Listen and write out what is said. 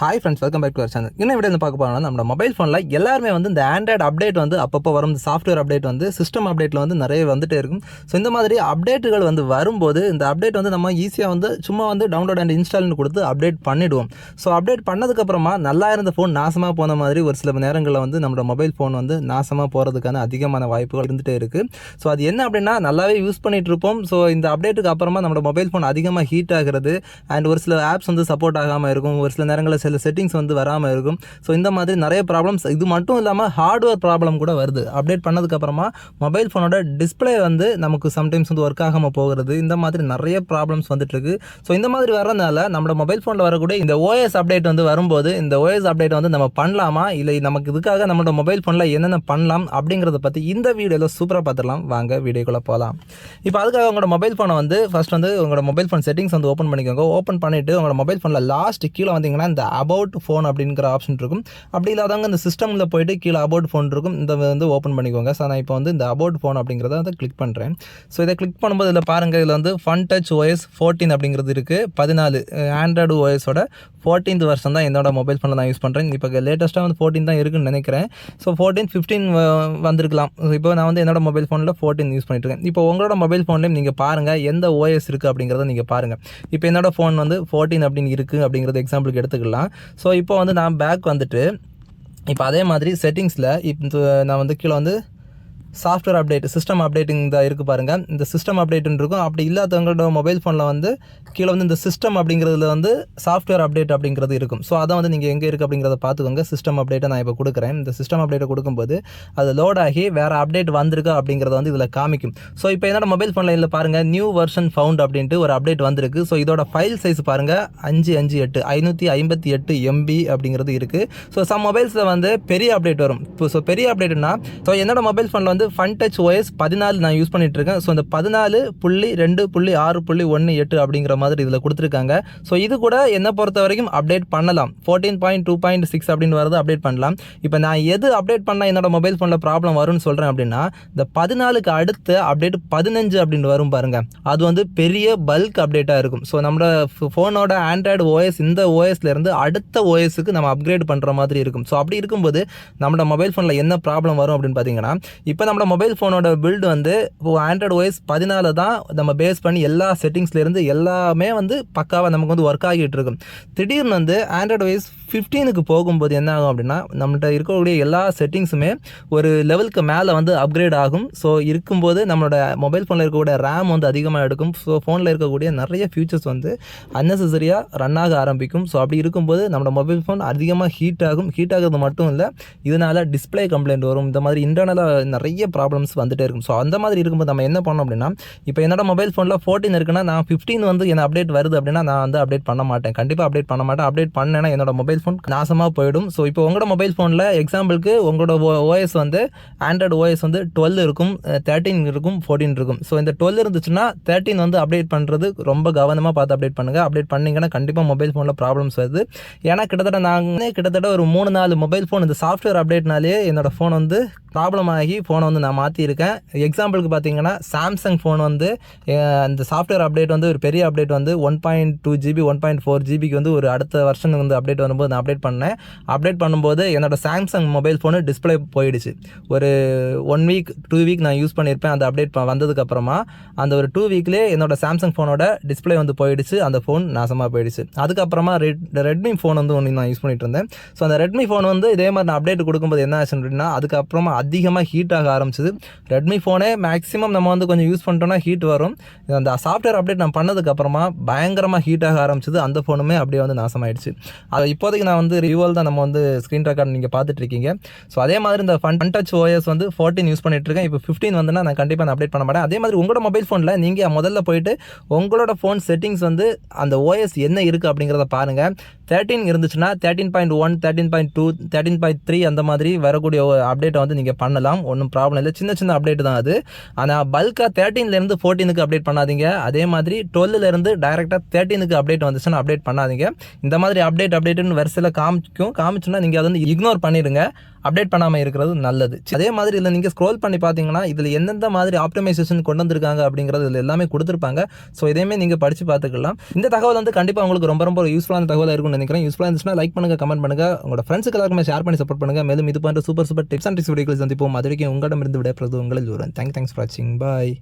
Hi friends welcome back to our channel விட வந்து பார்க்க போகிறோம்னா நம்ம மொபைல் ஃபோனில் எல்லாருமே வந்து இந்த ஆண்ட்ராய்டு அப்டேட் வந்து அப்பப்போ வரும். இந்த சாஃப்ட்வேர் அப்டேட் வந்து சிஸ்டம் அப்டேட்டில் வந்து நிறைய வந்துட்டே இருக்கும். ஸோ இந்த மாதிரி அப்டேட்டுகள் வந்து வரும்போது இந்த அப்டேட் வந்து நம்ம ஈஸியாக வந்து சும்மா வந்து டவுன்லோட் அண்ட் இன்ஸ்டால்னு கொடுத்து அப்டேட் பண்ணிவிடுவோம் ஸோ அப்டேட் பண்ணதுக்கப்புறமா நல்லா இருந்த ஃபோன் நாசமாக போன மாதிரி ஒரு சில நேரங்களில் வந்து நம்மளோட மொபைல் ஃபோன் வந்து நாசமாக போகிறதுக்கான அதிகமான வாய்ப்புகள் இருந்துகிட்டே இருக்குது ஸோ அது என்ன அப்படின்னா நல்லாவே யூஸ் பண்ணிகிட்டு இருப்போம். ஸோ இந்த அப்டேட்டுக்கு அப்புறமா நம்மளோட மொபைல் ஃபோன் அதிகமாக ஹீட் ஆகிறது அண்ட் ஒரு சில ஆப்ஸ் வந்து சப்போர்ட் ஆகாமல் இருக்கும். ஒரு சில நேரங்களில் சில செட்டிங்ஸ் வந்து வராமல் இருக்கும். ஸோ இந்த மாதிரி நிறைய ப்ராப்ளம்ஸ் இது மட்டும் இல்லாமல் ஹார்ட்வேர் ப்ராப்ளம் கூட வருது. அப்டேட் பண்ணதுக்கப்புறமா மொபைல் ஃபோனோட டிஸ்பிளே வந்து நமக்கு சம்டைம்ஸ் வந்து ஒர்க் ஆகாமல் போகிறது. இந்த மாதிரி நிறைய ப்ராப்ளம்ஸ் வந்துட்டுருக்கு ஸோ இந்த மாதிரி வரனால நம்மளோட மொபைல் ஃபோனில் வரக்கூடிய இந்த ஓஎஸ் அப்டேட் வந்து வரும்போது இந்த ஓஎஸ் அப்டேட் வந்து நம்ம பண்ணலாமா? இல்லை நமக்கு இதுக்காக நம்மளோட மொபைல் ஃபோனில் என்னென்ன பண்ணலாம்? அப்படிங்கிறத பற்றி இந்த வீடியோவில் சூப்பராக பார்த்துடலாம். வாங்க வீடியோக்குள்ளே போகலாம் இப்போ அதுக்காக உங்களோட மொபைல் ஃபோனை வந்து ஃபஸ்ட் வந்து உங்களோட மொபைல் ஃபோன் செட்டிங்ஸ் வந்து ஓப்பன் பண்ணிக்கோங்க. ஓப்பன் பண்ணிவிட்டு உங்களோட மொபைல் ஃபோனில் லாஸ்ட் கீழே வந்தீங்கன்னா இந்த அபவுட் ஃபோன் அப்படிங்கிற ஆப்ஷன் இருக்கும். அப்படி இல்லாதவங்க இந்த சிஸ்டமில் போயிட்டு கீழே அபவுட் ஃபோன் இருக்கும். இந்த வந்து ஓப்பன் பண்ணிக்கோங்க. ஸோ நான் இப்போ வந்து இந்த அபவுட் ஃபோன் அப்படிங்கிறத வந்து கிளிக் பண்ணுறேன் ஸோ இதை கிளிக் பண்ணும்போது இதில் பாருங்கள் இதில் வந்து ஃபன் டச் ஓஎஸ் ஃபோர்டீன் அப்படிங்கிறது இருக்குது பதினாலு ஆண்ட்ராய்டு ஓஎஸோட ஃபோர்டீன்த் வருஷம் தான் என்னோட மொபைல் ஃபோனில் நான் யூஸ் பண்ணுறேன் இப்போ லேட்டஸ்ட்டாக வந்து ஃபோர்டீன் தான் இருக்குன்னு நினைக்கிறேன். ஸோ ஃபோர்டீன் ஃபிஃப்டீன் வந்திருக்கலாம். இப்போ நான் வந்து என்னோட மொபைல் ஃபோனில் ஃபோர்டீன் யூஸ் பண்ணிட்டு இருக்கேன். இப்போ உங்களோட மொபைல் ஃபோன்லேயும் நீங்கள் பாருங்கள் எந்த ஓஎஸ் இருக்குது அப்படிங்கிறத நீங்கள் பாருங்கள் இப்போ என்னோட ஃபோன் வந்து ஃபோர்டீன் அப்படின்னு இருக்குது அப்படிங்கிறது எக்ஸாம்பிளுக்கு எடுத்துக்கலாம். ஸோ இப்போ வந்து நான் பேக் வந்துட்டு இப்போ அதே மாதிரி செட்டிங்ஸில் இப்போ நான் வந்து கீழே வந்து சாஃப்ட்வேர் அப்டேட் சிஸ்டம் அப்டேட்டிங் தான் இருக்குது பாருங்கள் இந்த சிஸ்டம் அப்டேட்னு இருக்கும். அப்படி இல்லாதவங்களோட மொபைல் ஃபோனில் வந்து கீழே வந்து இந்த சிஸ்டம் அப்படிங்கிறதுல வந்து சாஃப்ட்வேர் அப்டேட் அப்படிங்கிறது இருக்கும். ஸோ அதை வந்து நீங்கள் எங்கே இருக்குது அப்படிங்கிறத பார்த்துக்கோங்க சிஸ்டம் அப்டேட்டை நான் இப்போ கொடுக்குறேன். இந்த சிஸ்டம் அப்டேட்டை கொடுக்கும்போது அது லோட் ஆகி வேறு அப்டேட் வந்திருக்கா அப்படிங்கிறத வந்து இதில் காமிக்கும். ஸோ இப்போ என்னோட மொபைல் ஃபோனில் இதில் பாருங்கள் நியூ வெர்ஷன் ஃபவுண்ட் அப்படின்ட்டு ஒரு அப்டேட் வந்திருக்கு. ஸோ இதோட ஃபைல் சைஸ் பாருங்கள் அஞ்சு அஞ்சு எட்டு ஐநூற்றி ஐம்பத்தி எட்டு எம்பி அப்படிங்கிறது இருக்குது ஸோ சம் மொபைல்ஸில் வந்து பெரிய அப்டேட் வரும். இப்போ ஸோ பெரிய அப்டேட்னா ஸோ என்னோட மொபைல் ஃபோனில் வந்து ஃபன் டச் ஓஎஸ் பதினாலு நான் யூஸ் பண்ணிட்டு இருக்கேன் ஸோ இந்த பதினாலு புள்ளி ரெண்டு புள்ளி ஆறு புள்ளி ஒன்று எட்டு அப்படிங்கிற மாதிரி இதில் கொடுத்துருக்காங்க. ஸோ இது கூட என்னை பொறுத்த வரைக்கும் அப்டேட் பண்ணலாம். Fourteen point two point six அப்படின்னு வரது அப்டேட் பண்ணலாம். இப்போ நான் எது அப்டேட் பண்ணால் என்னோட மொபைல் ஃபோனில் ப்ராப்ளம் வரும்னு சொல்கிறேன் அப்படின்னா இந்த பதினாலுக்கு அடுத்த அப்டேட் பதினஞ்சு அப்படின்னு வரும் பாருங்கள் அது வந்து பெரிய பல்க் அப்டேட்டாக இருக்கும். ஸோ நம்மளோட ஃபோனோட ஆண்ட்ராய்டு ஓஎஸ் இந்த ஓஎஸ்லேருந்து அடுத்த ஓஎஸ்க்கு நம்ம அப்கிரேட் பண்ணுற மாதிரி இருக்கும். ஸோ அப்படி இருக்கும்போது நம்மளோட மொபைல் ஃபோனில் என்ன ப்ராப்ளம் வரும் அப்படின்னு பார்த்தீங்கன்னா இப்போ நம்மளோட மொபைல் ஃபோனோட பில்டு வந்து இப்போ ஆண்ட்ராய்டு ஒய்ஸ் பதினாலு தான் நம்ம பேஸ் பண்ணி எல்லா செட்டிங்ஸ்லேருந்து எல்லாமே வந்து பக்காவாக நமக்கு வந்து ஒர்க் ஆகிட்டு இருக்கும் திடீர்னு வந்து ஆண்ட்ராய்டு ஒய்ஸ் ஃபிஃப்டீனுக்கு போகும்போது என்ன ஆகும் அப்படின்னா நம்மள்கிட்ட இருக்கக்கூடிய எல்லா செட்டிங்ஸுமே ஒரு லெவலுக்கு மேலே வந்து அப்கிரேட் ஆகும். ஸோ இருக்கும்போது நம்மளோட மொபைல் ஃபோனில் இருக்கக்கூடிய ரேம் வந்து அதிகமாக எடுக்கும். ஸோ ஃபோனில் இருக்கக்கூடிய நிறைய ஃபியூச்சர்ஸ் வந்து அன்னெசரியாக ரன் ஆக ஆரம்பிக்கும். ஸோ அப்படி இருக்கும்போது நம்மளோட மொபைல் ஃபோன் அதிகமாக ஹீட் ஆகும். ஹீட் ஆகிறது மட்டும் இல்லை இதனால் டிஸ்பிளே கம்ப்ளைண்ட் வரும். இந்த மாதிரி இன்டர்னலாக நிறைய ப்ராப்ளம்ஸ் வந்துட்டே இருக்கும். ஸோ அந்த மாதிரி இருக்கும்போது நம்ம என்ன பண்ணோம் அப்படின்னா இப்போ என்னோட மொபைல் ஃபோனில் ஃபோர்டீன் இருக்குன்னா நான் ஃபிஃப்டீன் வந்து என்ன அப்டேட் வருது அப்படின்னா நான் வந்து அப்டேட் பண்ண மாட்டேன். கண்டிப்பாக அப்டேட் பண்ண மாட்டேன். அப்டேட் பண்ணேன்னா என்னோட மொபைல் ஃபோன் நாசமாக போயிடும். ஸோ இப்போ உங்களோட மொபைல் ஃபோனில் எக்ஸாம்பிளுக்கு உங்களோட ஓஎஸ் வந்து ஆண்ட்ராய்டு ஓஎஸ் வந்து டுவெல் இருக்கும் தேர்ட்டின் இருக்கும் ஃபோர்டீன் இருக்கும். ஸோ இந்த டுவெல் இருந்துச்சுன்னா தேர்ட்டின் வந்து அப்டேட் பண்ணுறது ரொம்ப கவனமாக பார்த்து அப்டேட் பண்ணுங்கள் அப்டேட் பண்ணிங்கன்னா கண்டிப்பாக மொபைல் ஃபோனில் ப்ராப்ளம்ஸ் வருது. ஏன்னா கிட்டத்தட்ட நாங்கள் கிட்டத்தட்ட ஒரு மூணு நாலு மொபைல் ஃபோன் இந்த சாஃப்ட்வேர் அப்டேட்னாலே என்னோட ஃபோன் வந்து ப்ராப்ளம் ஆகி ஃபோனை வந்து நான் மாற்றியிருக்கேன் எக்ஸாம்பிளுக்கு பார்த்தீங்கன்னா சாம்சங் ஃபோன் வந்து அந்த சாஃப்ட்வேர் அப்டேட் வந்து ஒரு பெரிய அப்டேட் வந்து one point two GB one point four ஜிபிக்கு வந்து ஒரு அடுத்த வருஷன் வந்து அப்டேட் வரும்போது நான் அப்டேட் பண்ணேன். அப்டேட் பண்ணும்போது என்னோட சாம்சங் மொபைல் ஃபோனு டிஸ்பிளே போயிடுச்சு. ஒரு ஒன் வீக் டூ வீக் நான் யூஸ் பண்ணியிருப்பேன் அந்த அப்டேட் வந்ததுக்கப்புறமா அந்த ஒரு டூ வீக்லேயே என்னோடய சாம்சங் ஃபோனோட டிஸ்பிளே வந்து போயிடுச்சு. அந்த ஃபோன் நாசமாக போயிடுச்சு. அதுக்கப்புறமா ரெட் ரெட்மி ஃபோன் வந்து ஒன்று நான் யூஸ் பண்ணிட்டு இருந்தேன். ஸோ அந்த ரெட்மி ஃபோன் வந்து இதே மாதிரி நான் அப்டேட் கொடுக்கும்போது என்ன ஆச்சு அப்படின்னா அதுக்கப்புறமா அதிகமாக ஹீட் ஆக ஆரம்பிச்சிது. ரெட்மி ஃபோனே மேக்ஸிமம் நம்ம வந்து கொஞ்சம் யூஸ் பண்ணிட்டோம்னா ஹீட் வரும். அந்த சாஃப்ட்வேர் அப்டேட் நான் பண்ணதுக்கப்புறமா பயங்கரமாக ஹீட் ஆக ஆரம்பிச்சது. அந்த ஃபோனுமே அப்படியே வந்து நாசமாயிடுச்சு. அது இப்போதைக்கு நான் வந்து ரிவல் தான் நம்ம வந்து ஸ்க்ரீன் ரெக்கார்ட் நீங்கள் பார்த்துட்டு இருக்கீங்க. ஸோ அதே மாதிரி இந்த ஃபன் டச் ஓஎஸ் வந்து ஃபோர்டீன் யூஸ் பண்ணிட்டு இருக்கேன். இப்போ ஃபிஃப்டீன் வந்துன்னா நான் கண்டிப்பாக நான் அப்டேட் பண்ண மாட்டேன். அதே மாதிரி உங்களோட மொபைல் ஃபோனில் நீங்கள் முதல்ல போயிட்டு உங்களோட ஃபோன் செட்டிங்ஸ் வந்து அந்த ஓஎஸ் என்ன இருக்குது அப்படிங்கிறத பாருங்கள் தேர்ட்டின் இருந்துச்சுன்னா thirteen point one thirteen point two thirteen point three அந்த மாதிரி வரக்கூடிய அப்டேட்டை வந்து நீங்கள் பண்ணலாம். ஒன்றும் ப்ராப்ளம் இல்லை. சின்ன சின்ன அப்டேட் தான் அது. ஆனால் பல்காக தேர்ட்டீன்லேருந்து ஃபோர்டீனுக்கு அப்டேட் பண்ணாதீங்க. அதே மாதிரி டுவெல்லேருந்து டைரெக்டாக தேர்ட்டீனுக்கு அப்டேட் வந்துச்சுன்னா அப்டேட் பண்ணாதீங்க. இந்த மாதிரி அப்டேட் அப்டேட்னு வரிசையில் காமிக்கும். காமிச்சுன்னா நீங்கள் அதை வந்து இக்னோர் பண்ணிடுங்க. அப்டேட் பண்ணாமல் இருக்கிறது நல்லது. அதே மாதிரி இதில் நீங்கள் ஸ்க்ரோல் பண்ணி பார்த்தீங்கன்னா இதில் எந்தெந்த மாதிரி ஆப்டிமைசேஷன் கொண்டு வந்திருக்காங்க அப்படிங்கிறது இதில் எல்லாமே கொடுத்துருப்பாங்க. ஸோ இதையுமே நீங்கள் படித்து பார்த்துக்கலாம் இந்த தகவல் வந்து கண்டிப்பாக உங்களுக்கு ரொம்ப ரொம்ப யூஸ்ஃபுல்லான தகவலாக இருக்கும்னு நினைக்கிறேன். யூஸ்ஃபுல்லாக இருந்துச்சுன்னா லைக் பண்ணுங்கள் கமெண்ட் பண்ணுங்கள் உங்களோட ஃப்ரெண்ட்ஸுக்கு எல்லாருமே ஷேர் பண்ணி சப்போர்ட் பண்ணுங்கள் மேலும் இது போன்ற super super tips and tips வீடியோக்கள் சந்திப்போம். அது வரைக்கும் உங்களிடமிருந்து விடைபெறுவது உங்களில் ஒரு தேங்க் தேங்க்ஸ் ஃபார் வாட்சிங் பாய்